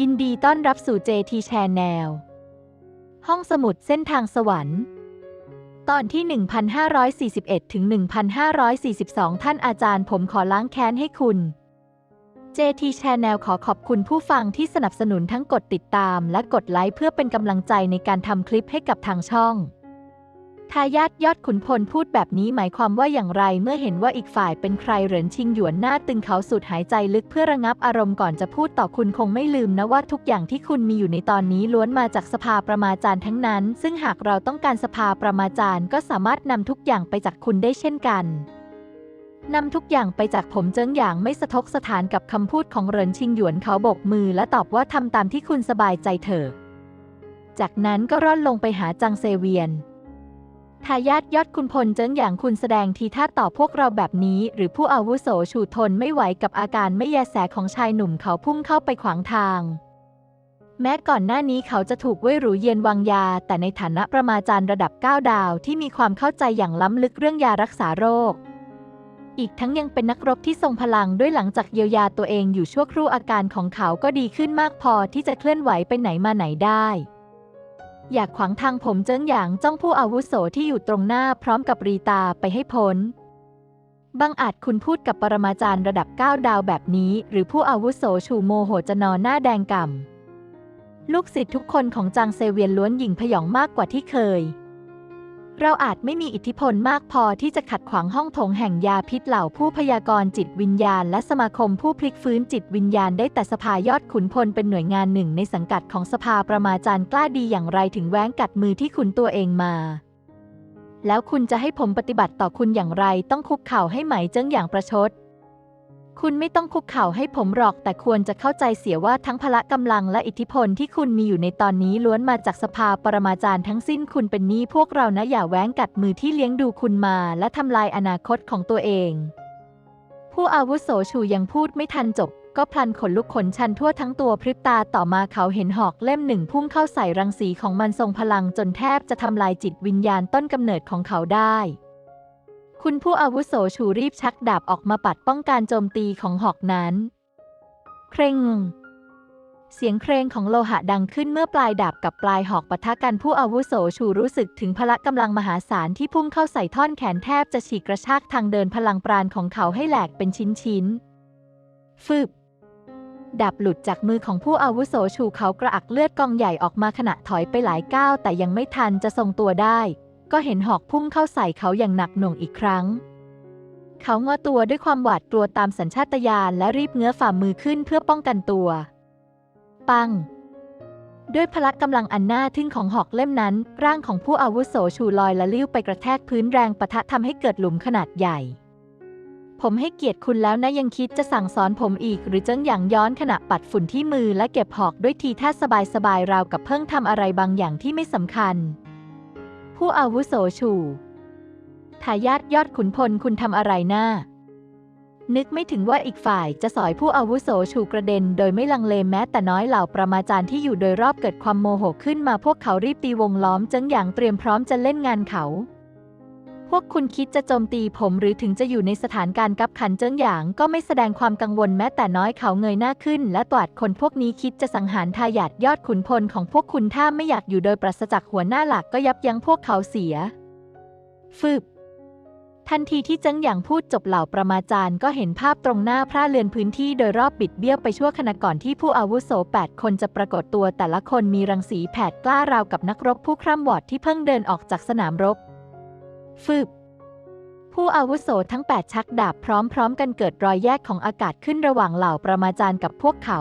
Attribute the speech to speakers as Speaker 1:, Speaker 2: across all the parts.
Speaker 1: ยินดีต้อนรับสู่ JT Channel ห้องสมุดเส้นทางสวรรค์ ตอนที่ 1541 ถึง 1542 ท่านอาจารย์ผมขอล้างแค้นให้คุณ JT Channel ขอขอบคุณผู้ฟังที่สนับสนุนทั้งกดติดตามและกดไลค์เพื่อเป็นกำลังใจในการทำคลิปให้กับทางช่อง ทายาทยอดขุนพลพูดแบบนี้หมายความว่าอย่างไรเมื่อเห็นว่าอีกฝ่ายเป็นใครเหรินชิงหยวนหน้าตึงเขาสุดหายใจลึกเพื่อระงับอารมณ์ก่อนจะพูดต่อคุณคงไม่ลืมนะว่าทุกอย่างที่คุณมีอยู่ในตอนนี้ล้วนมาจากสภาประมาจารย์ทั้งนั้น ซึ่งหากเราต้องการสภาประมาจารย์ก็สามารถนำทุกอย่างไปจากคุณได้เช่นกันนำทุกอย่างไปจากผมเจิ้งอย่างไม่สะทกสถานกับคำพูดของเหรินชิงหยวนเขาโบกมือและตอบว่าทำตามที่คุณสบายใจเถอะจากนั้นก็ร่อนลงไปหาจังเซเวียน ทายาทยอดคุณพลเจิ้งอย่างคุณแสดงทีท่าต่อพวกเราแบบนี้ หรือผู้อาวุโสฉูทนไม่ไหวกับอาการไม่แยแสของชายหนุ่มเขาพุ่งเข้าไปขวางทาง แม้ก่อนหน้านี้เขาจะถูกเว่ยหรูเยียนวางยา แต่ในฐานะประมาจารย์ระดับ 9 ดาวที่มีความเข้าใจอย่างล้ำลึกเรื่องยารักษาโรค อีกทั้งยังเป็นนักรบที่ทรงพลังด้วยหลังจากเยียวยาตัวเองอยู่ชั่วครู่อาการของเขาก็ดีขึ้นมากพอที่จะเคลื่อนไหวไปไหนมาไหนได้ อยากขวางทางผมเจิ้งหยางจ้องผู้อาวุโสที่อยู่ตรงหน้าพร้อมกับรีตาไปให้พ้นบางอาจคุณพูดกับปรมาจารย์ระดับ 9 ดาวแบบนี้ หรือผู้อาวุโสชูโมโหจะนอนหน้าแดงก่ำลูกศิษย์ทุกคนของจางเซเวียนล้วนหยิ่งพยองมากกว่าที่เคย เราอาจไม่มีอิทธิพลมากพอที่จะขัดขวางห้องโถงแห่งยาพิษเหล่าผู้พยากรณ์จิตวิญญาณ และสมาคมผู้พลิกฟื้นจิตวิญญาณได้แต่สภายอดขุนพลเป็นหน่วยงานหนึ่งในสังกัดของสภาประมาจารย์กล้าดีอย่างไรถึงแว้งกัดมือที่คุณตัวเองมา แล้วคุณจะให้ผมปฏิบัติต่อคุณอย่างไรต้องคุกเข่าให้ไหมเจิ้งอย่างประชด คุณไม่ต้องคุกเข่าให้ผมหรอก แต่ควรจะเข้าใจเสียว่าทั้งพละกำลังและอิทธิพลที่คุณมีอยู่ในตอนนี้ล้วนมาจากสภาปรมาจารย์ทั้งสิ้นคุณเป็นหนี้พวกเรานะอย่าแว้งกัดมือที่เลี้ยงดูคุณมา และทำลายอนาคตของตัวเอง ผู้อาวุโสชูยังพูดไม่ทันจบ ก็พลันขนลุกขนชันทั่วทั้งตัวพริบตาต่อมาเขาเห็นหอกเล่มหนึ่งพุ่งเข้าใส่รังสีของมันทรงพลังจนแทบจะทำลายจิตวิญญาณต้นกำเนิดของเขาได้ คุณผู้อาวุโสชูรีบชักดาบออกมาปัดป้องการโจมตีของหอกนั้น เคร่ง เสียงเครงของโลหะดังขึ้นเมื่อปลายดาบกับปลายหอกปะทะกันผู้อาวุโสชูรู้สึกถึงพละกำลังมหาศาลที่พุ่งเข้าใส่ท่อนแขนแทบจะฉีกกระชากทางเดินพลังปราณของเขาให้แหลกเป็นชิ้นๆฟึบดาบหลุดจากมือของผู้อาวุโสชูเขากระอักเลือดกองใหญ่ออกมาขณะถอยไปหลายก้าวแต่ยังไม่ทันจะทรงตัวได้ ก็เห็นหอกพุ่งเข้าใส่เขาอย่างหนักหน่วงอีกครั้ง เขางอตัวด้วยความหวาดกลัวตามสัญชาตญาณและรีบเงื้อฝ่ามือขึ้นเพื่อป้องกันตัว ปัง ด้วยพละกำลังอันน่าทึ่งของหอกเล่มนั้น ร่างของผู้อาวุโสชูลอยละลิ้วไปกระแทกพื้นแรงปะทะทำให้เกิดหลุมขนาดใหญ่ ผมให้เกียรติคุณแล้วนะยังคิดจะสั่งสอนผมอีก หรือเจิ้งหยางย้อนขณะปัดฝุ่นที่มือและเก็บหอกด้วยทีท่าสบายๆราวกับเพิ่งทำอะไรบางอย่างที่ไม่สำคัญ ผู้อาวุโสชูทายาทยอดขุนพลคุณทำอะไรหน้า นึกไม่ถึงว่าอีกฝ่ายจะสอยผู้อาวุโสชูกระเด็น โดยไม่ลังเลแม้แต่น้อยเหล่าประมาจารย์ที่อยู่โดยรอบเกิดความโมโหขึ้นมาพวกเขารีบตีวงล้อมจึงอย่างเตรียมพร้อมจะเล่นงานเขา พวกคุณคิดจะโจมตีผมหรือถึงจะอยู่ในสถานการณ์กับขันเจิ้งหยาง ก็ไม่แสดงความกังวลแม้แต่น้อยเขาเงยหน้าขึ้น และตวาดคนพวกนี้คิดจะสังหารทายาทยอดขุนพลของพวกคุณถ้าไม่อยากอยู่โดยปราศจากหัวหน้าหลักก็ยับยั้งพวกเขาเสียฟึบทันทีที่เจิ้งหยางพูดจบเหล่าประมาจารย์ก็เห็นภาพตรงหน้าพระเรือนพื้นที่โดยรอบบิดเบี้ยวไปชั่วขณะก่อนที่ผู้อาวุโส 8 คนจะปรากฏตัวแต่ละคนมีรังสีแผดกล้าราวกับนักรบผู้คร่ำวอดที่เพิ่งเดินออกจากสนามรบ ฟึบผู้อาวุโสทั้ง 8 ชักดาบพร้อม ๆ กันเกิดรอยแยกของอากาศขึ้นระหว่างเหล่าประมาจารย์กับพวกเขา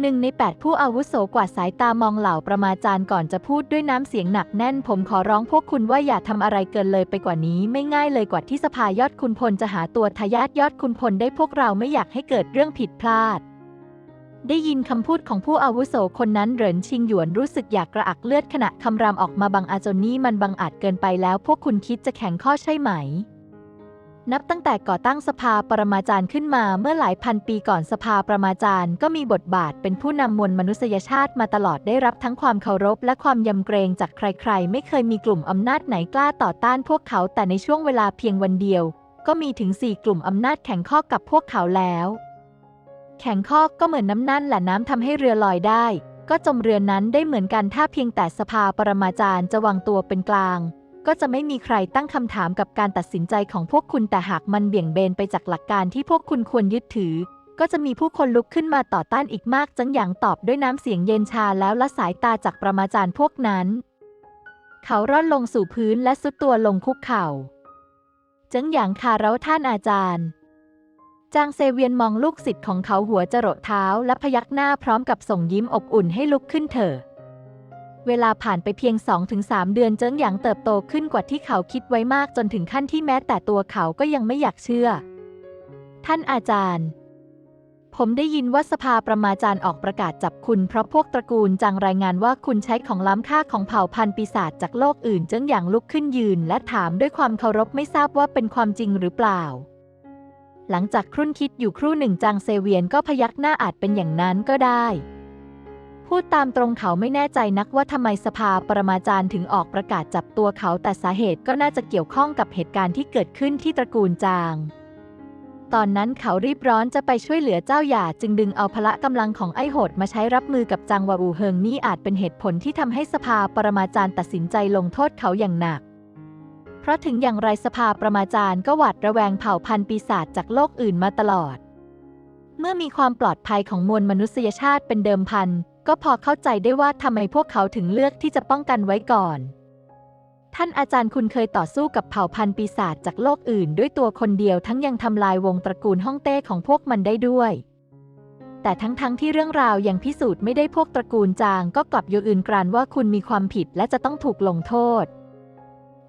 Speaker 1: หนึ่งใน 8 ผู้อาวุโสกว่าดสายตามองเหล่าประมาจารย์ก่อนจะพูดด้วยน้ำเสียงหนักแน่น ผมขอร้องพวกคุณว่าอย่าทำอะไรเกินเลยไปกว่านี้ ไม่ง่ายเลยกว่าที่สภายอดคุณพลจะหาตัวทายาทยอดคุณพลได้พวกเราไม่อยากให้เกิดเรื่องผิดพลาด ได้ยินคำพูดของผู้อาวุโสคนนั้นเหรินชิงหยวนรู้สึกอยากกระอักเลือดขณะคำรามออกมาบังอาจนนี่มันบังอาจเกินไปแล้ว พวกคุณคิดจะแข่งข้อใช่ไหม นับตั้งแต่ก่อตั้งสภาปรมาจารย์ขึ้นมาเมื่อหลายพันปีก่อนสภาปรมาจารย์ก็มีบทบาทเป็นผู้นำมวลมนุษยชาติมาตลอดได้รับทั้งความเคารพ และความยำเกรงจากใครๆ ไม่เคยมีกลุ่มอำนาจไหนกล้าต่อต้านพวกเขาแต่ในช่วงเวลาเพียงวันเดียว ก็มีถึง 4 กลุ่มอำนาจแข่งข้อกับพวกเขาแล้ว แข็งข้อก็เหมือนน้ำนั่นแหละน้ำทำให้เรือลอยได้ ก็จมเรือนั้นได้เหมือนกันถ้าเพียงแต่สภาปรมาจารย์จะวางตัวเป็นกลาง ก็จะไม่มีใครตั้งคำถามกับการตัดสินใจของพวกคุณแต่หากมันเบี่ยงเบนไปจากหลักการที่พวกคุณควรยึดถือ ก็จะมีผู้คนลุกขึ้นมาต่อต้านอีกมากจังหยางตอบด้วยน้ำเสียงเย็นชาแล้วละสายตาจากประมาจารย์พวกนั้น เขาร่อนลงสู่พื้นและสุดตัวลงคุกเข่าจังหยางคาเราท่านอาจารย์ จางเซเวียนมองลูกศิษย์ของเขาหัวจรดเท้าและพยักหน้าพร้อมกับส่งยิ้มอบอุ่นให้ลุกขึ้นเถอะ เวลาผ่านไปเพียง 2-3 เดือนเจิ้งหยางเติบโตขึ้นกว่าที่เขาคิดไว้มากจนถึงขั้นที่แม้แต่ตัวเขาก็ยังไม่อยากเชื่อ ท่านอาจารย์ ผมได้ยินว่าสภาประมาจารย์ออกประกาศจับคุณ เพราะพวกตระกูลจางรายงานว่าคุณใช้ของล้ำค่าของเผ่าพันธุ์ปีศาจจากโลกอื่นเจิ้งหยางลุกขึ้นยืน และถามด้วยความเคารพไม่ทราบว่าเป็นความจริงหรือเปล่า หลังจากครุ่นคิดอยู่ครู่หนึ่งจางเซเวียนก็พยักหน้าอาจเป็นอย่างนั้นก็ได้ พูดตามตรงเขาไม่แน่ใจนักว่าทำไมสภาปรมาจารย์ถึงออกประกาศจับตัวเขาแต่สาเหตุก็น่าจะเกี่ยวข้องกับเหตุการณ์ที่เกิดขึ้นที่ตระกูลจาง ตอนนั้นเขารีบร้อนจะไปช่วยเหลือเจ้าหย่าจึงดึงเอาพละกำลังของไอ้โหดมาใช้รับมือกับจางวาอูเฮิงนี่อาจเป็นเหตุผลที่ทำให้สภาปรมาจารย์ตัดสินใจลงโทษเขาอย่างหนัก ราะถึงอย่างไรสภาประมาจารย์ก็หวาดระแวงเผ่าพันธุ์ปีศาจจากโลกอื่นมาตลอด เมื่อมีความปลอดภัยของมวลมนุษยชาติเป็นเดิมพัน ก็พอเข้าใจได้ว่าทำไมพวกเขาถึงเลือกที่จะป้องกันไว้ก่อน ท่านอาจารย์คุณเคยต่อสู้กับเผ่าพันธุ์ปีศาจจากโลกอื่น ด้วยตัวคนเดียวทั้งยังทำลายวงตระกูลฮ่องเต้ของพวกมันได้ด้วย แต่ทั้งๆทที่เรื่องราวยังพิสูจน์ไม่ได้พวกตระกูลจางก็กลับโยอื่นกรานว่าคุณมีความผิดและจะต้องถูกลงโทษ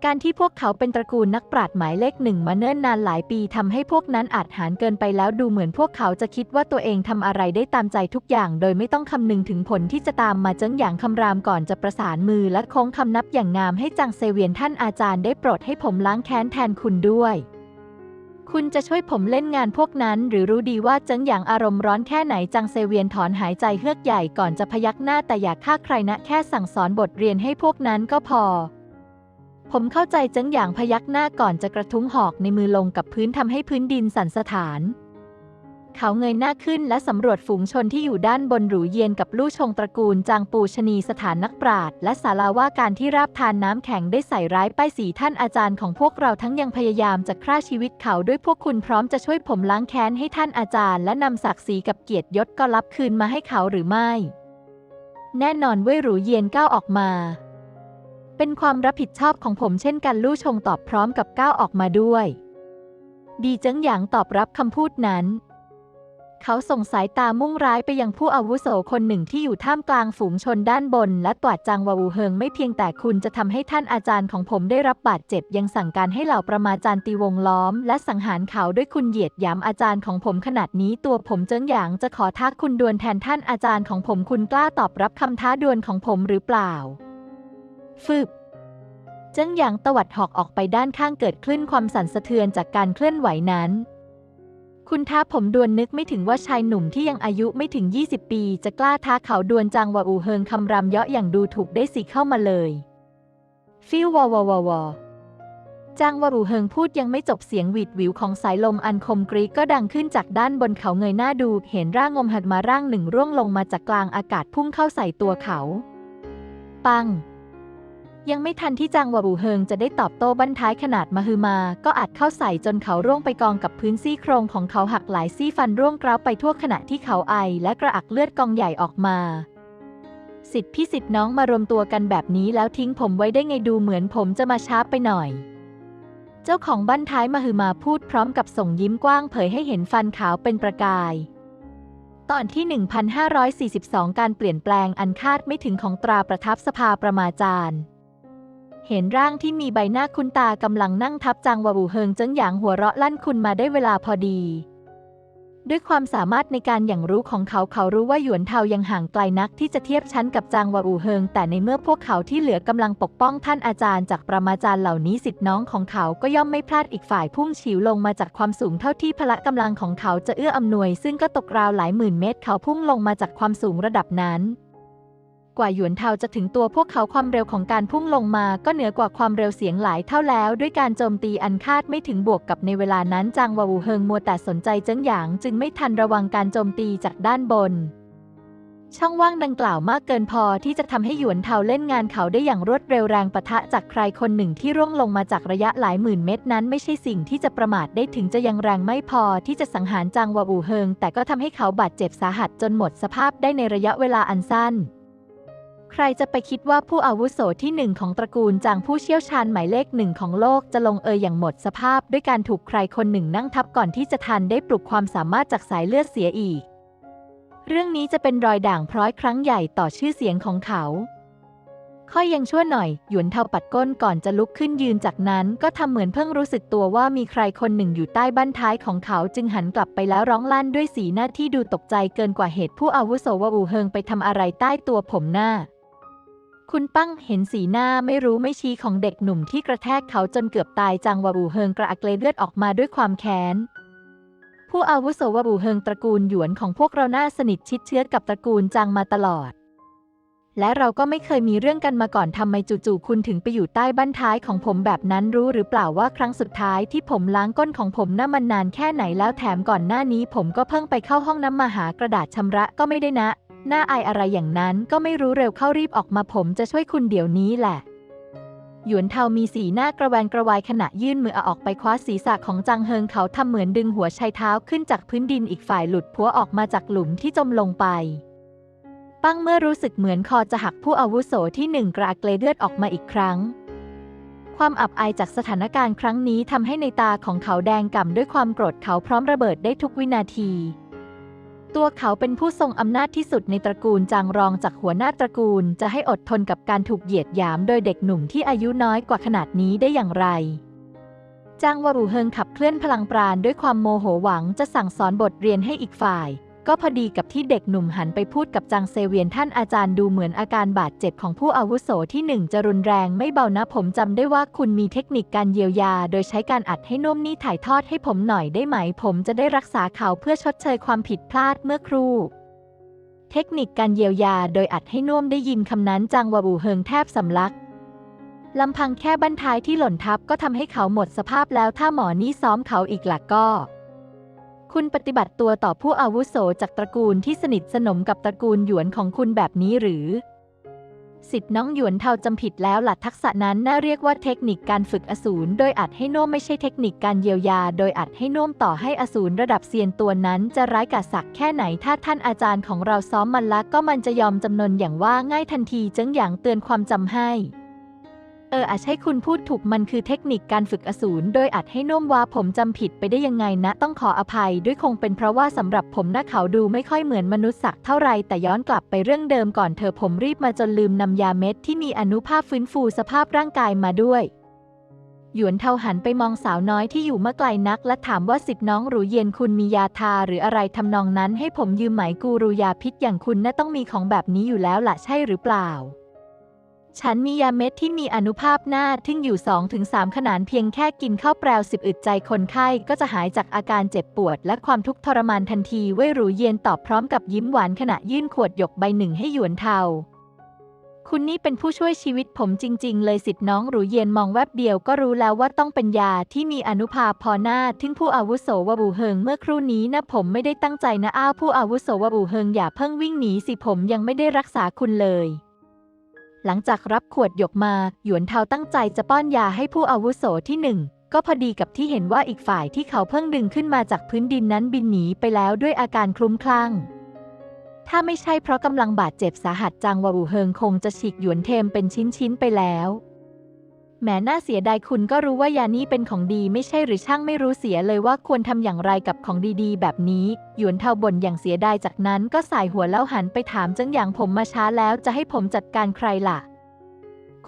Speaker 1: การที่พวกเขาเป็นตระกูลนักปราชญ์หมายเลขหนึ่งมาเนิ่นนานหลายปีทำให้พวกนั้นอาจหารเกินไปแล้วดูเหมือนพวกเขาจะคิดว่าตัวเองทำอะไรได้ตามใจทุกอย่างโดยไม่ต้องคำนึงถึงผลที่จะตามมาเจิ้งอย่างคำรามก่อนจะประสานมือและโค้งคำนับอย่างงามให้จางเซเวียนท่านอาจารย์ได้โปรดให้ผมล้างแค้นแทนคุณด้วย คุณจะช่วยผมเล่นงานพวกนั้น หรือรู้ดีว่าเจิ้งอย่างอารมณ์ร้อนแค่ไหนจางเซเวียนถอนหายใจเฮือกใหญ่ก่อนจะพยักหน้าแต่อย่าฆ่าใครนะแค่สั่งสอนบทเรียนให้พวกนั้นก็พอ ผมเข้าใจจังอย่างพยักหน้าก่อนจะกระทุ้งหอกในมือลงกับพื้นทำให้พื้นดินสั่นสะท้าน เขาเงยหน้าขึ้นและสำรวจฝูงชนที่อยู่ด้านบนหรูเย็นกับลู่ชงตระกูลจางปูชนีสถานนักปราชญ์และศาลาว่าการที่ราบทานน้ำแข็งได้ใส่ร้ายป้ายสีท่านอาจารย์ของพวกเราทั้งยังพยายามจะฆ่าชีวิตเขาด้วยพวกคุณพร้อมจะช่วยผมล้างแค้นให้ท่านอาจารย์ และนำศักดิ์ศรีกับเกียรติยศก็รับคืนมาให้เขาหรือไม่ แน่นอนเว่ยหรูเย็นก้าวออกมา เป็นความรับผิดชอบของผมเช่นกันลู่ชงตอบพร้อมกับก้าวออกมาด้วย ดีเจังหยางตอบรับคำพูดนั้น เขาส่งสายตามุ่งร้ายไปยังผู้อาวุโสคนหนึ่งที่อยู่ท่ามกลางฝูงชนด้านบน และตวาดจางวาวูเฮิงไม่เพียงแต่คุณจะทำให้ท่านอาจารย์ของผมได้รับบาดเจ็บยังสั่งการให้เหล่าประมาจารย์ตีวงล้อม และสังหารเขาด้วยคุณเหยียดหยามอาจารย์ของผมขนาดนี้ตัวผมเจิ้งหยางจะขอท้าคุณดวลแทนท่านอาจารย์ของผมคุณกล้าตอบรับคำท้าดวลของผมหรือเปล่า ฟึบเจิ้งหยางตวัดหอกออกไปด้านข้างเกิดคลื่นความสั่นสะเทือนจากการเคลื่อนไหวนั้น คุณท้าผมดวลนึกไม่ถึงว่าชายหนุ่มที่ยังอายุไม่ถึง 20 ปี จะกล้าท้าเขาดวลจางวาอูเฮิงคำรำเยาะอย่างดูถูกได้สิเข้ามาเลยฟิววอวอวอวอจางวาอูเฮิงพูดยังไม่จบเสียงหวีดหวิวของสายลมอันคมกรีก็ดังขึ้นจากด้านบนเขาเงยหน้าดูเห็นร่างงมหัดมาร่างหนึ่งร่วงลงมาจากกลางอากาศพุ่งเข้าใส่ตัวเขา ปัง ยังไม่ทันที่จางวาบูเฮิงจะได้ตอบโต้บั้นท้ายขนาดมหึมา ก็อัดเข้าใส่จนเขาร่วงไปกองกับพื้นซี่โครงของเขาหักหลายซี่ฟันร่วงกร้าวไปทั่วขณะที่เขาไอและกระอักเลือดกองใหญ่ออกมา สิทธิพี่สิทธิน้องมารวมตัวกันแบบนี้แล้วทิ้งผมไว้ได้ไงดูเหมือนผมจะมาช้าไปหน่อย เจ้าของบั้นท้ายมหึมาพูดพร้อมกับส่งยิ้มกว้างเผยให้เห็นฟันขาวเป็นประกายตอนที่ 1542 การเปลี่ยนแปลงอันคาดไม่ถึงของตราประทับสภาประมาจารย์ เห็นร่างที่มีใบหน้าคุณตากำลังนั่งทับจางวาวูเฮิงเจิ้งหยางหัวเราะลั่นคุณมาได้เวลาพอดี ด้วยความสามารถในการอย่างรู้ของเขาเขารู้ว่าหยวนเทายังห่างไกลนักที่จะเทียบชั้นกับจางวาอูเฮิง แต่ในเมื่อพวกเขาที่เหลือกำลังปกป้องท่านอาจารย์จากประมาจารย์เหล่านี้สิทธิน้องของเขาก็ย่อมไม่พลาดอีกฝ่ายพุ่งฉิวลงมาจากความสูงเท่าที่พละกำลังของเขาจะเอื้ออำนวย ซึ่งก็ตกราวหลายหมื่นเมตร เขาพุ่งลงมาจากความสูงระดับนั้น กว่าหยวนเทาจะถึงตัวพวกเขาความเร็วของการพุ่งลงมา ก็เหนือกว่าความเร็วเสียงหลายเท่าแล้ว ด้วยการโจมตีอันคาดไม่ถึงบวกกับในเวลานั้นจางวาวูเฮิงมัวแต่สนใจเจิ้งหยาง จึงไม่ทันระวังการโจมตีจากด้านบน ช่องว่างดังกล่าวมากเกินพอที่จะทำให้หยวนเทาเล่นงานเขาได้อย่างรวดเร็วแรงปะทะจากใครคนหนึ่งที่ร่วงลงมาจากระยะหลายหมื่นเมตรนั้นไม่ใช่สิ่งที่จะประมาทได้ถึงจะยังแรงไม่พอที่จะสังหารจางวาอูเฮิง แต่ก็ทำให้เขาบาดเจ็บสาหัสจนหมดสภาพได้ในระยะเวลาอันสั้น ใครจะไปคิดว่าผู้อาวุโสที่หนึ่งของตระกูลจางผู้เชี่ยวชาญหมายเลขหนึ่งของโลกจะลงเอยอย่างหมดสภาพ ด้วยการถูกใครคนหนึ่งนั่งทับก่อนที่จะทันได้ปลุกความสามารถจากสายเลือดเสียอีก เรื่องนี้จะเป็นรอยด่างพร้อยครั้งใหญ่ต่อชื่อเสียงของเขาค่อยยังชั่วหน่อย หยวนเทาปัดก้นก่อนจะลุกขึ้นยืนจากนั้น ก็ทำเหมือนเพิ่งรู้สึกตัวว่ามีใครคนหนึ่งอยู่ใต้บั้นท้ายของเขาจึงหันกลับไปแล้วร้องลั่นด้วยสีหน้าที่ดูตกใจเกินกว่าเหตุผู้อาวุโสวาอูเฮิงไปทำอะไรใต้ตัวผมหน้า คุณปั้งเห็นสีหน้าไม่รู้ไม่ชี้ของเด็กหนุ่มที่กระแทกเขาจนเกือบตายจางวาอูเฮิงกระอักเลเลือดออกมาด้วยความแค้น ผู้อาวุโสวาบูเฮิงตระกูลหยวนของพวกเราหน้าสนิทชิดเชื้อกับตระกูลจางมาตลอด และเราก็ไม่เคยมีเรื่องกันมาก่อนทำไมจู่ๆคุณถึงไปอยู่ใต้บั้นท้ายของผมแบบนั้นรู้หรือเปล่าว่าครั้งสุดท้ายที่ผมล้างก้นของผมน่ามันนานแค่ไหนแล้วแถมก่อนหน้านี้ ผมก็เพิ่งไปเข้าห้องน้ำมาหากระดาษชำระก็ไม่ได้นะ หน้าอายอะไรอย่างนั้นก็ไม่รู้เร็วเข้ารีบออกมาผมจะช่วยคุณเดี๋ยวนี้แหละ หยวนเทามีสีหน้ากระแวนกระวายขณะยื่นมือออกไปคว้าศีรษะของจางเฮิงเขาทำเหมือนดึงหัวชายเท้าขึ้นจากพื้นดินอีกฝ่ายหลุดพัวออกมาจากหลุมที่จมลงไป ปั้งเมื่อรู้สึกเหมือนคอจะหักผู้อาวุโสที่หนึ่งกระอักเลเลือดออกมาอีกครั้งความอับอายจากสถานการณ์ครั้งนี้ทำให้ในตาของเขาแดงก่ำด้วยความโกรธเขาพร้อมระเบิดได้ทุกวินาที ตัวเขาเป็นผู้ทรงอำนาจที่สุดในตระกูลจางรองจากหัวหน้าตระกูลจะให้อดทนกับการถูกเหยียดหยามโดยเด็กหนุ่มที่อายุน้อยกว่าขนาดนี้ได้อย่างไร จางวารูเฮิงขับเคลื่อนพลังปราณด้วยความโมโหหวังจะสั่งสอนบทเรียนให้อีกฝ่าย ก็พอดีกับที่เด็กหนุ่มหันไปพูดกับจางเซเวียนท่านอาจารย์ดูเหมือนอาการบาดเจ็บของผู้อาวุโสที่หนึ่งจะรุนแรงไม่เบานะผมจำได้ว่าคุณมีเทคนิคการเยียวยา โดยใช้การอัดให้นุ่มนี่ถ่ายทอดให้ผมหน่อยได้ไหม ผมจะได้รักษาเขาเพื่อชดเชยความผิดพลาดเมื่อครู่เทคนิคการเยียวยาโดยอัดให้น่วมได้ยินคำนั้นจางวาบูเฮิงแทบสำลัก ลำพังแค่บั้นท้ายที่หล่นทับก็ทำให้เขาหมดสภาพแล้วถ้าหมอนี่ซ้อมเขาอีกหลักก็ คุณปฏิบัติตัวต่อผู้อาวุโสจากตระกูลที่สนิทสนมกับตระกูลหยวนของคุณแบบนี้หรือ สิทธิ์น้องหยวนเทาจำผิดแล้วหลักทักษะนั้นน่าเรียกว่าเทคนิคการฝึกอสูรโดยอัดให้น่มไม่ใช่เทคนิคการเยียวยา โดยอัดให้น่มต่อให้อสูรระดับเซียนตัวนั้นจะร้ายกาจสักแค่ไหนถ้าท่านอาจารย์ของเราซ้อมมันละก็มันจะยอมจำนนอย่างว่าง่ายทันทีจังหยางเตือนความจำให้ เอออาจให้คุณพูดถูกมันคือเทคนิคการฝึกอสูรโดยอัดให้น่มว่าผมจำผิดไปได้ยังไงนะ ต้องขออภัยด้วยคงเป็นเพราะว่าสำหรับผมหน้าเขาดูไม่ค่อยเหมือนมนุษย์สักเท่าไรแต่ย้อนกลับไปเรื่องเดิมก่อนเธอผมรีบมาจนลืมนำยาเม็ดที่มีอนุภาพฟื้นฟูสภาพร่างกายมาด้วยหยวนเทาหันไปมองสาวน้อยที่อยู่เมื่อไกลนัก และถามว่าสิทธิ์น้องหรูเย็นคุณมียาทาหรืออะไรทำนองนั้นให้ผมยืมไหมกูรูยาพิษอย่างคุณน่าต้องมีของแบบนี้อยู่แล้วล่ะใช่หรือเปล่า ฉันมียาเม็ดที่มีอนุภาพหน้าทึ่งอยู่ 2-3 ขนานเพียงแค่กินข้าวแปลวสิบอึดใจคนไข้ก็จะหายจากอาการเจ็บปวด และความทุกข์ทรมานทันทีเว่ยรูเย็นตอบพร้อมกับยิ้มหวานขณะยื่นขวดหยกใบหนึ่งให้หยวนเทาคุณนี่เป็นผู้ช่วยชีวิตผมจริง ๆ เลยสิทธิ์น้องหรูเย็นมองแวบเดียวก็รู้แล้วว่าต้องเป็นยาที่มีอนุภาพพอหน้าทึ่งผู้อาวุโสวบูเฮิงเมื่อครู่นี้นะผมไม่ได้ตั้งใจนะอ้าวผู้อาวุโสวบูเฮิงอย่าเพิ่งวิ่งหนีสิผมยังไม่ได้รักษาคุณเลย หลังจากรับขวดหยกมา หยวนเทาตั้งใจจะป้อนยาให้ผู้อาวุโสที่หนึ่ง ก็พอดีกับที่เห็นว่าอีกฝ่ายที่เขาเพิ่งดึงขึ้นมาจากพื้นดินนั้นบินหนีไปแล้วด้วยอาการคลุ้มคลั่ง ถ้าไม่ใช่เพราะกำลังบาดเจ็บสาหัสจางวาวูเฮิงคงจะฉีกหยวนเทมเป็นชิ้นๆไปแล้ว แหมน่าเสียดายคุณก็รู้ว่ายานี้เป็นของดีไม่ใช่หรือช่างไม่รู้เสียเลยว่าควรทำอย่างไรกับของดีๆ แบบนี้ หยวนเทาบ่นอย่างเสียดายจากนั้นก็สายหัวแล้วหันไปถามจังอย่างผมมาช้าแล้วจะให้ผมจัดการใครล่ะ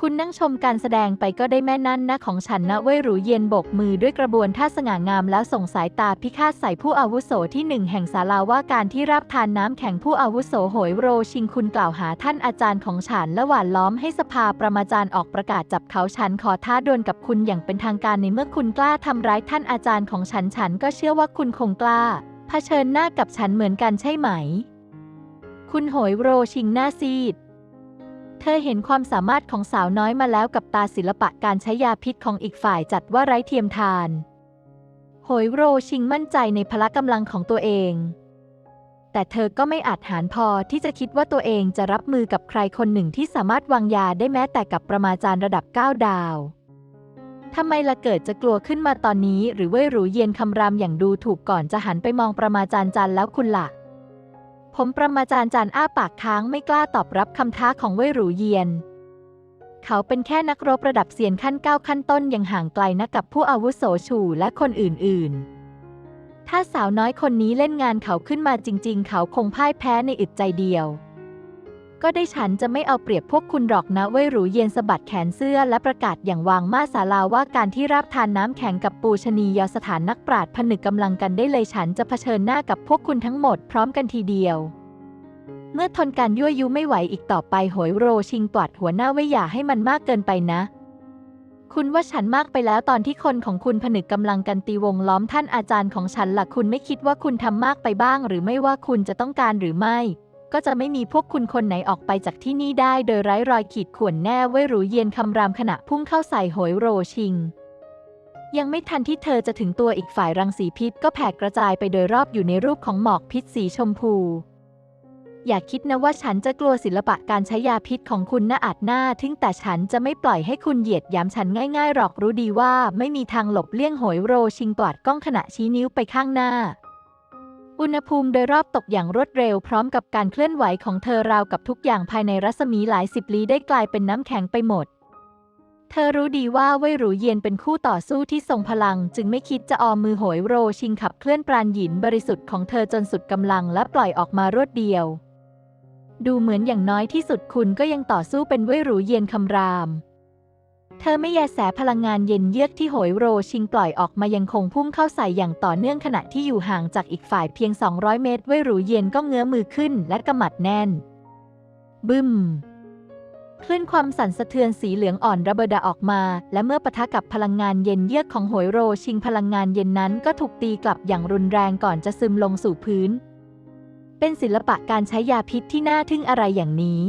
Speaker 1: คุณนั่งชมการแสดงไปก็ได้แม่นั่นนะของฉันนะเว้ยหรูเย็นบกมือด้วยกระบวนท่าสง่างามแล้วส่งสายตาพิฆาตใส่ผู้อาวุโสที่หนึ่งแห่งศาลาว่าการที่รับทานน้ำแข็งผู้อาวุโสโหยโรชิงคุณกล่าวหาท่านอาจารย์ของฉันและหวานล้อมให้สภาประมาจารย์ออกประกาศจับเขาฉันขอท้าดวลกับคุณอย่างเป็นทางการในเมื่อคุณกล้าทำร้ายท่านอาจารย์ของฉันฉันก็เชื่อว่าคุณคงกล้าเผชิญหน้ากับฉันเหมือนกันใช่ไหม คุณโหยโรชิงหน้าซีด เธอเห็นความสามารถของสาวน้อยมาแล้วกับตาศิลปะการใช้ยาพิษของอีกฝ่ายจัดว่าไร้เทียมทาน โหยโรชิงมั่นใจในพละกำลังของตัวเอง แต่เธอก็ไม่อาจหารพอที่จะคิดว่าตัวเองจะรับมือกับใครคนหนึ่งที่สามารถวางยาได้แม้แต่กับประมาจารย์ระดับ 9 ดาวทำไมละเกิดจะกลัวขึ้นมาตอนนี้ หรือเว่ยหรูเย็นคำรามอย่างดูถูกก่อนจะหันไปมองประมาจารย์จันแล้วคุณล่ะ มประมาจารย์จันอ้าปากค้างไม่กล้าตอบรับคำท้าของเว่ยหรูเยียน เขาเป็นแค่นักรบระดับเซียนขั้นเก้าขั้นต้นยังห่างไกลนักกับผู้อาวุโสชูและคนอื่น ๆ ถ้าสาวน้อยคนนี้เล่นงานเขาขึ้นมาจริง ๆ เขาคงพ่ายแพ้ในอึดใจเดียว ก็ได้ฉันจะไม่เอาเปรียบพวกคุณหรอกนะเว่ยหรูเย็นสะบัดแขนเสื้อและประกาศอย่างวางมาสาลาว่าการที่ราบทานน้ำแข็งกับปูชนียสถานนักปราดผนึกกำลังกันได้เลยฉันจะเผชิญหน้ากับพวกคุณทั้งหมดพร้อมกันทีเดียว เมื่อทนการยั่วยุไม่ไหวอีกต่อไปโหยโรชิงปลัดหัวหน้าไว้อย่าให้มันมากเกินไปนะ คุณว่าฉันมากไปแล้วตอนที่คนของคุณผนึกกำลังกันตีวงล้อมท่านอาจารย์ของฉันล่ะคุณไม่คิดว่าคุณทำมากไปบ้าง หรือไม่ว่าคุณจะต้องการหรือไม่ ก็จะไม่มีพวกคุณคนไหนออกไปจากที่นี่ได้โดยไร้รอยขีดข่วนแน่ไว้หรูเย็นคำรามขณะพุ่งเข้าใส่โหยโรชิง ยังไม่ทันที่เธอจะถึงตัวอีกฝ่ายรังสีพิษก็แผ่กระจายไปโดยรอบอยู่ในรูปของหมอกพิษสีชมพู อย่าคิดนะว่าฉันจะกลัวศิลปะการใช้ยาพิษของคุณน่าอาจหน้าทึ่งแต่ฉันจะไม่ปล่อยให้คุณเหยียดหยามฉันง่ายๆหรอกรู้ดีว่า ไม่มีทางหลบเลี่ยงโหยโรชิงกวาดกล้องขณะชี้นิ้วไปข้างหน้า อุณหภูมิโดยรอบตกอย่างรวดเร็วพร้อมกับการเคลื่อนไหวของเธอราวกับทุกอย่างภายในรัศมีหลายสิบลี้ได้กลายเป็นน้ำแข็งไปหมด เธอรู้ดีว่าเว่ยหรูเย็นเป็นคู่ต่อสู้ที่ทรงพลัง จึงไม่คิดจะออมมือโหยโรชิงขับเคลื่อนปราณหยินบริสุทธิ์ของเธอจนสุดกำลังและปล่อยออกมารวดเดียว ดูเหมือนอย่างน้อยที่สุดคุณก็ยังต่อสู้เป็นเว่ยหรูเย็นคำราม เธอไม่แยแสพลังงานเย็นเยือกที่โหยโรชิงปล่อยออกมายังคงพุ่งเข้าใส่อย่างต่อเนื่องขณะที่อยู่ห่างจากอีกฝ่ายเพียง 200 เมตรเว่ยหรูเย็นก็เงื้อมือขึ้นและกำมัดแน่น บึ้มคลื่นความสั่นสะเทือนสีเหลืองอ่อนระเบิดออกมา และเมื่อปะทะกับพลังงานเย็นเยือกของโหยโรชิงพลังงานเย็นนั้นก็ถูกตีกลับอย่างรุนแรงก่อนจะซึมลงสู่พื้น เป็นศิลปะการใช้ยาพิษที่น่าทึ่งอะไรอย่างนี้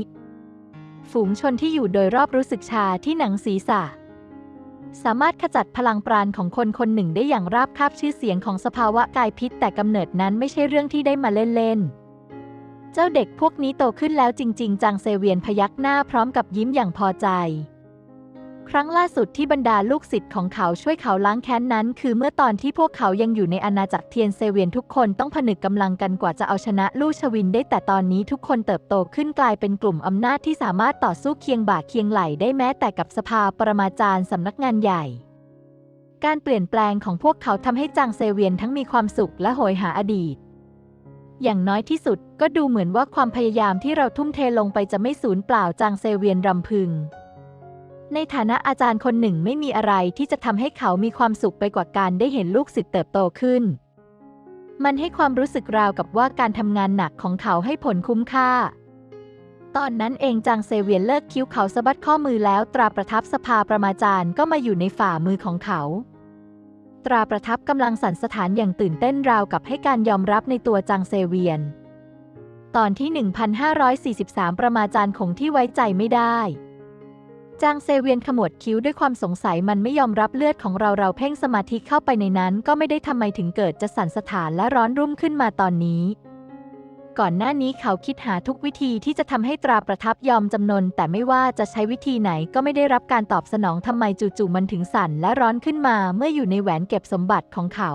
Speaker 1: ฝูงชนที่อยู่โดยรอบรู้สึกชาที่หนังศีรษะ สามารถขจัดพลังปราณของคนคนหนึ่งได้อย่างราบคาบชื่อเสียงของสภาวะกายพิษ แต่กำเนิดนั้นไม่ใช่เรื่องที่ได้มาเล่นๆ เจ้าเด็กพวกนี้โตขึ้นแล้วจริง ๆ จางเซเวียนพยักหน้าพร้อมกับยิ้มอย่างพอใจ ครั้งล่าสุดที่บรรดาลูกศิษย์ของเขาช่วยเขาล้างแค้นนั้น คือเมื่อตอนที่พวกเขายังอยู่ในอาณาจักรเทียนเซเวียนทุกคนต้องผนึกกำลังกันกว่าจะเอาชนะลู่ชวินได้แต่ตอนนี้ทุกคนเติบโตขึ้นกลายเป็นกลุ่มอำนาจที่สามารถต่อสู้เคียงบ่าเคียงไหลได้แม้แต่กับสภาปรมาจารย์สำนักงานใหญ่การเปลี่ยนแปลงของพวกเขาทำให้จางเซเวียนทั้งมีความสุขและโหยหาอดีต อย่างน้อยที่สุดก็ดูเหมือนว่าความพยายามที่เราทุ่มเทลงไปจะไม่สูญเปล่าจางเซเวียนรำพึง ในฐานะอาจารย์คนหนึ่งไม่มีอะไรที่จะทำให้เขามีความสุขไปกว่าการได้เห็นลูกศิษย์เติบโตขึ้น มันให้ความรู้สึกราวกับว่าการทำงานหนักของเขาให้ผลคุ้มค่า ตอนนั้นเองจางเซเวียนเลิกคิ้วเขาสะบัดข้อมือแล้วตราประทับสภาประมาจารย์ก็มาอยู่ในฝ่ามือของเขาตราประทับกำลังสั่นสถานอย่างตื่นเต้นราวกับให้การยอมรับในตัวจางเซเวียน ตอนที่ 1543 ประมาจารย์คงที่ไว้ใจไม่ได้ จางเซเวียนขมวดคิ้วด้วยความสงสัยมันไม่ยอมรับเลือดของเราเราเพ่งสมาธิเข้าไปในนั้นก็ไม่ได้ทำไมถึงเกิดจะสั่นสถานและร้อนรุ่มขึ้นมาตอนนี้ ก่อนหน้านี้เขาคิดหาทุกวิธีที่จะทำให้ตราประทับยอมจำนน แต่ไม่ว่าจะใช้วิธีไหนก็ไม่ได้รับการตอบสนองทำไมจู่ๆมันถึงสั่นและร้อนขึ้นมาเมื่ออยู่ในแหวนเก็บสมบัติของเขา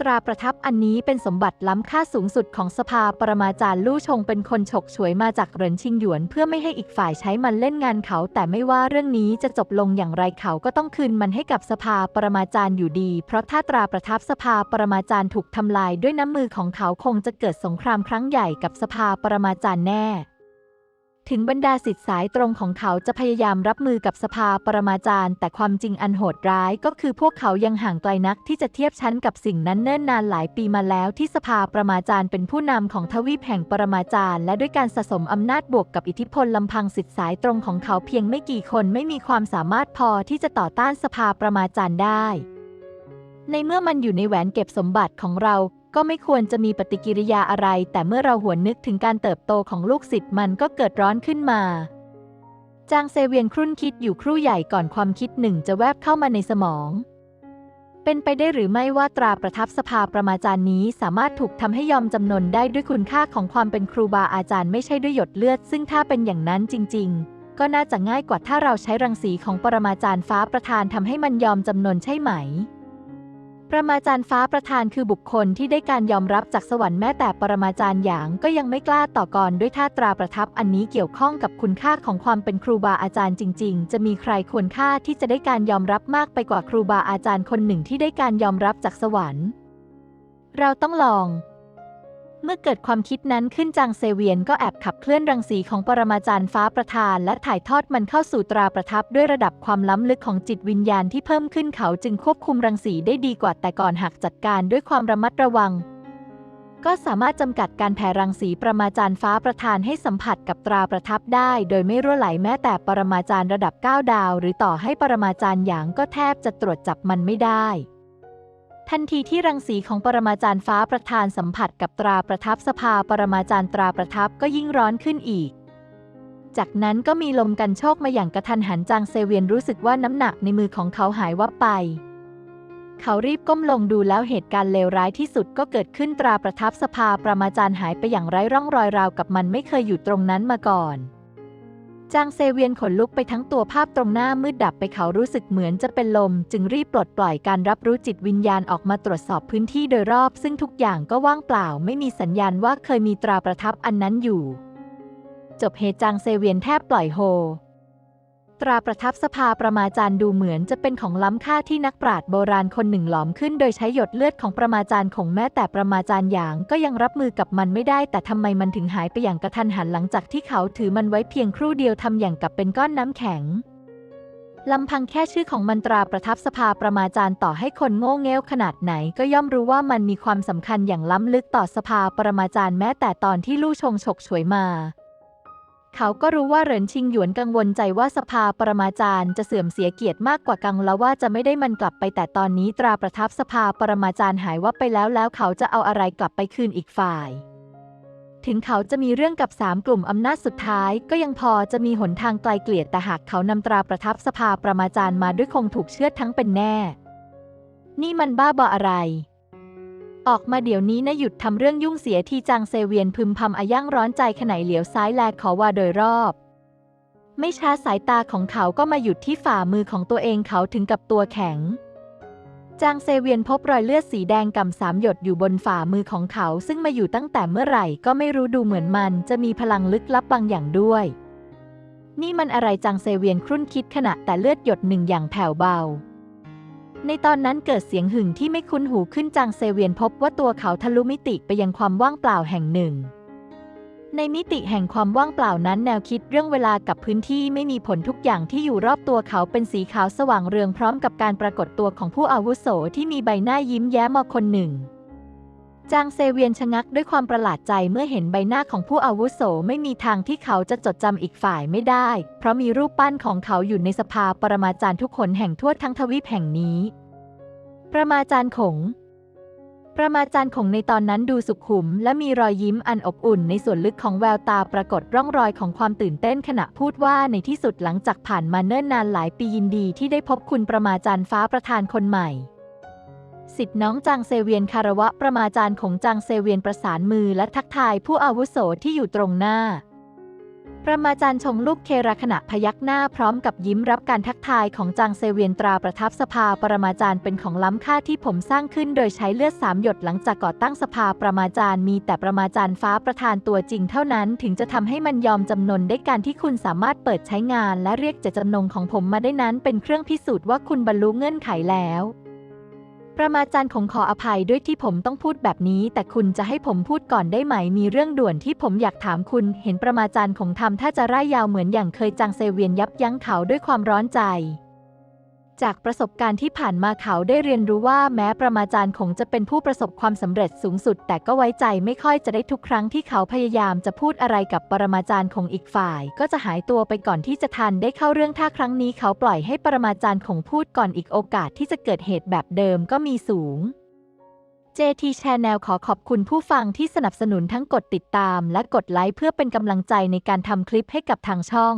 Speaker 1: ตราประทับอันนี้เป็นสมบัติล้ำค่าสูงสุดของสภาปรมาจารย์ลู่ชงเป็นคนฉกฉวยมาจากเหรินชิงหยวน เพื่อไม่ให้อีกฝ่ายใช้มันเล่นงานเขา แต่ไม่ว่าเรื่องนี้จะจบลงอย่างไรเขาก็ต้องคืนมันให้กับสภาปรมาจารย์อยู่ดี เพราะถ้าตราประทับสภาปรมาจารย์ถูกทำลายด้วยน้ำมือของเขาคงจะเกิดสงครามครั้งใหญ่กับสภาปรมาจารย์แน่ ถึงบรรดาสิทธิสายตรงของเขาจะพยายามรับมือกับสภาปรมาจารย์ แต่ความจริงอันโหดร้ายก็คือพวกเขายังห่างไกลนักที่จะเทียบชั้นกับสิ่งนั้นเนิ่นนานหลายปีมาแล้วที่สภาปรมาจารย์เป็นผู้นำของทวีปแห่งปรมาจารย์ และด้วยการสะสมอำนาจบวกกับอิทธิพลลำพังสิทธิสายตรงของเขาเพียงไม่กี่คนไม่มีความสามารถพอที่จะต่อต้านสภาปรมาจารย์ได้ ในเมื่อมันอยู่ในแหวนเก็บสมบัติของเรา ก็ไม่ควรจะมีปฏิกิริยาอะไร แต่เมื่อเราหวนนึกถึงการเติบโตของลูกศิษย์มันก็เกิดร้อนขึ้นมา จางเซเวียนครุ่นคิดอยู่ครู่ใหญ่ก่อนความคิดหนึ่งจะแวบเข้ามาในสมอง เป็นไปได้หรือไม่ว่าตราประทับสภาประมาจารย์นี้สามารถถูกทำให้ยอมจำนนได้ด้วยคุณค่าของความเป็นครูบาอาจารย์ไม่ใช่ด้วยหยดเลือด ซึ่งถ้าเป็นอย่างนั้นจริง ๆ ก็น่าจะง่ายกว่าถ้าเราใช้รังสีของปรมาจารย์ฟ้าประธานทำให้มันยอมจำนนใช่ไหม ปรมาจารย์ฟ้าประธานคือบุคคลที่ได้การยอมรับจากสวรรค์แม้แต่ปรมาจารย์หยางก็ยังไม่กล้าต่อกรด้วยท่าตราประทับอันนี้เกี่ยวข้องกับคุณค่าของความเป็นครูบาอาจารย์จริง ๆ จะมีใครควรค่าที่จะได้การยอมรับมากไปกว่าครูบาอาจารย์คนหนึ่งที่ได้การยอมรับจากสวรรค์ เราต้องลอง เมื่อเกิดความคิดนั้นขึ้นจางเซเวียนก็แอบขับเคลื่อนรังสีของปรมาจารย์ฟ้าประธาน และถ่ายทอดมันเข้าสู่ตราประทับด้วยระดับความล้ำลึกของจิตวิญญาณที่เพิ่มขึ้นเขาจึงควบคุมรังสีได้ดีกว่าแต่ก่อนหากจัดการด้วยความระมัดระวัง ก็สามารถจำกัดการแผ่รังสีปรมาจารย์ฟ้าประธานให้สัมผัสกับตราประทับได้ โดยไม่รั่วไหลแม้แต่ปรมาจารย์ระดับ 9 ดาว หรือต่อให้ปรมาจารย์หยางก็แทบจะตรวจจับมันไม่ได้ ทันทีที่รังสีของปรมาจารย์ฟ้าประธานสัมผัสกับตราประทับสภาปรมาจารย์ตราประทับก็ยิ่งร้อนขึ้นอีก จากนั้นก็มีลมกันโชกมาอย่างกระทันหันจางเซเวียนรู้สึกว่าน้ำหนักในมือของเขาหายวับไป เขารีบก้มลงดูแล้วเหตุการณ์เลวร้ายที่สุดก็เกิดขึ้นตราประทับสภาประมาจารย์หายไปอย่างไร้ร่องรอยราวกับมันไม่เคยอยู่ตรงนั้นมาก่อน จางเซเวียนขนลุกไปทั้งตัวภาพตรงหน้ามืดดับไปเขารู้สึกเหมือนจะเป็นลม จึงรีบปลดปล่อยการรับรู้จิตวิญญาณออกมาตรวจสอบพื้นที่โดยรอบ ซึ่งทุกอย่างก็ว่างเปล่า ไม่มีสัญญาณว่าเคยมีตราประทับอันนั้นอยู่ จบเหตุจางเซเวียนแทบปล่อยโฮ ตราประทับสภาประมาจารย์ดูเหมือนจะเป็นของล้ำค่าที่นักปราชญ์โบราณคนหนึ่งหลอมขึ้น โดยใช้หยดเลือดของประมาจารย์ของแม้แต่ประมาจารย์หยางก็ยังรับมือกับมันไม่ได้ แต่ทำไมมันถึงหายไปอย่างกระทันหันหลังจากที่เขาถือมันไว้เพียงครู่เดียวทำอย่างกับเป็นก้อนน้ำแข็งลำพังแค่ชื่อของมันตราประทับสภาประมาจารย์ต่อให้คนโง่เง่วขนาดไหน ก็ย่อมรู้ว่ามันมีความสำคัญอย่างล้ำลึกต่อสภาประมาจารย์แม้แต่ตอนที่ลู่ชงฉกฉวยมา เขาก็รู้ว่าเหรินชิงหยวนกังวลใจว่าสภาปรมาจารย์จะเสื่อมเสียเกียรติมากกว่ากังแล้วว่าจะไม่ได้มันกลับไปแต่ตอนนี้ตราประทับสภาปรมาจารย์หายว่าไปแล้วแล้วเขาจะเอาอะไรกลับไปคืนอีกฝ่าย ถึงเขาจะมีเรื่องกับสามกลุ่มอำนาจสุดท้าย ก็ยังพอจะมีหนทางไกลเกลี่ยแต่หากเขานำตราประทับสภาปรมาจารย์มาด้วยคงถูกเชือดทั้งเป็นแน่ นี่มันบ้าบออะไร ออกมาเดี๋ยวนี้นะหยุดทำเรื่องยุ่งเสียทีจางเซเวียนพึมพำอายั่งร้อนใจขณะเหลียวซ้ายแลขอว่าโดยรอบ ไม่ช้าสายตาของเขาก็มาหยุดที่ฝ่ามือของตัวเองเขาถึงกับตัวแข็ง จางเซเวียนพบรอยเลือดสีแดงก่ำสามหยดอยู่บนฝ่ามือของเขา ซึ่งมาอยู่ตั้งแต่เมื่อไหร่ก็ไม่รู้ดูเหมือนมัน จะมีพลังลึกลับบางอย่างด้วย นี่มันอะไรจางเซเวียนครุ่นคิดขณะแต่เลือดหยดหนึ่งอย่างแผ่วเบา ในตอนนั้นเกิดเสียงหึ่งที่ไม่คุ้นหูขึ้นจางเซเวียนพบว่าตัวเขาทะลุมิติไปยังความว่างเปล่าแห่งหนึ่ง ในมิติแห่งความว่างเปล่านั้นแนวคิดเรื่องเวลากับพื้นที่ไม่มีผลทุกอย่างที่อยู่รอบตัวเขาเป็นสีขาวสว่างเรืองพร้อมกับการปรากฏตัวของผู้อาวุโสที่มีใบหน้ายิ้มแย้มมาคนหนึ่ง จางเซเวียนชะงักด้วยความประหลาดใจเมื่อเห็นใบหน้าของผู้อาวุโสไม่มีทางที่เขาจะจดจำอีกฝ่ายไม่ได้ เพราะมีรูปปั้นของเขาอยู่ในสภาปรมาจารย์ทุกคนแห่งทั่วทั้งทวีปแห่งนี้ ประมาจารย์ขง ประมาจารย์ขงในตอนนั้นดูสุขุม และมีรอยยิ้มอันอบอุ่นในส่วนลึกของแววตาปรากฏร่องรอยของความตื่นเต้นขณะพูดว่าในที่สุดหลังจากผ่านมาเนิ่นนานหลายปียินดีที่ได้พบคุณประมาจารย์ฟ้าประธานคนใหม่ สิทธิ์น้องจางเซเวียนคารวะประมาจารย์ของจางเซเวียนประสานมือและทักทายผู้อาวุโสที่อยู่ตรงหน้า ประมาจารย์ชงลูกเคราขณะพยักหน้าพร้อมกับยิ้มรับการทักทายของจางเซเวียนตราประทับสภาปรมาจารย์เป็นของล้ำค่าที่ผมสร้างขึ้นโดยใช้เลือดสามหยดหลังจากก่อตั้งสภาประมาจารย์มีแต่ประมาจารย์ฟ้าประธานตัวจริงเท่านั้น ถึงจะทำให้มันยอมจำนนได้การที่คุณสามารถเปิดใช้งาน และเรียกเจตจำนงของผมมาได้นั้น เป็นเครื่องพิสูจน์ว่าคุณบรรลุเงื่อนไขแล้ว ประมาจารย์คงขออภัยด้วยที่ผมต้องพูดแบบนี้ แต่คุณจะให้ผมพูดก่อนได้ไหม มีเรื่องด่วนที่ผมอยากถามคุณ เห็นประมาจารย์คงทำถ้าจะร่ายยาวเหมือนอย่างเคยจังเซเวียนยับยั้งเขาด้วยความร้อนใจ จากประสบการณ์ที่ผ่านมาเขาได้เรียนรู้ว่าแม้ประมาจารย์คงจะเป็นผู้ประสบความสำเร็จสูงสุด แต่ก็ไว้ใจไม่ค่อยจะได้ทุกครั้งที่เขาพยายามจะพูดอะไรกับปรมาจารย์ของอีกฝ่าย ก็จะหายตัวไปก่อนที่จะทันได้เข้าเรื่องถ้าครั้งนี้เขาปล่อยให้ปรมาจารย์คงพูดก่อนอีกโอกาสที่จะเกิดเหตุแบบเดิมก็มีสูง JT Channel ขอขอบคุณผู้ฟังที่สนับสนุนทั้งกดติดตาม และกดไลค์เพื่อเป็นกำลังใจในการทำคลิปให้กับทางช่อง